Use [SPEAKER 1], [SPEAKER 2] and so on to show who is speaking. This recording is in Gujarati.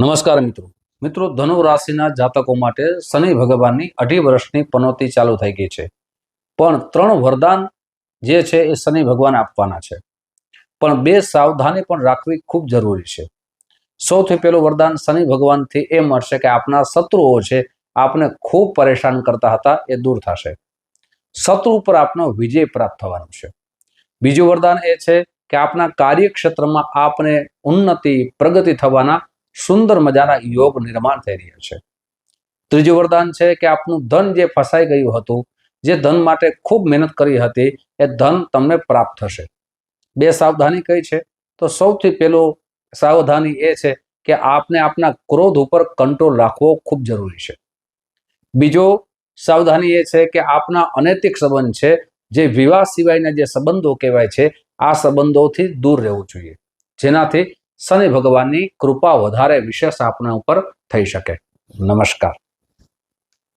[SPEAKER 1] નમસ્કાર મિત્રો. મિત્રો, ધનુ રાશિના જાતકો માટે શનિ ભગવાનની અઢી વર્ષની પનોતી ચાલુ થઈ ગઈ છે. પણ ત્રણ વરદાન જે છે એ શનિ ભગવાન આપવાના છે. પણ બે સાવધાની પણ રાખવી ખૂબ જરૂરી છે. સૌથી પહેલું વરદાન શનિ ભગવાનથી એ મળશે કે આપના શત્રુઓ છે, આપને ખૂબ પરેશાન કરતા હતા, એ દૂર થશે. શત્રુ ઉપર આપનો વિજય પ્રાપ્ત થવાનો છે. બીજું વરદાન એ છે કે આપના કાર્યક્ષેત્રમાં આપને ઉન્નતિ, પ્રગતિ થવાના સુંદર મજાના યોગ નિર્માણ થઈ રહ્યા છે. ત્રીજું વરદાન છે કે આપનું ધન જે ફસાઈ ગયું હતું, જે ધન માટે ખૂબ મહેનત કરી હતી, એ ધન તમને પ્રાપ્ત થશે. બે સાવધાની કઈ છે? તો સૌથી પહેલું સાવધાની એ છે કે આપને આપના ક્રોધ ઉપર કંટ્રોલ રાખવો ખૂબ જરૂરી છે. બીજો સાવધાની એ છે કે આપના અનૈતિક સંબંધ છે, જે વિવાહ સિવાયના જે સંબંધો કહેવાય છે, આ સંબંધોથી દૂર રહેવું જોઈએ. જેનાથી શનિ ભગવાનની કૃપા વધારે વિશેષ આપણા ઉપર થઈ શકે. નમસ્કાર.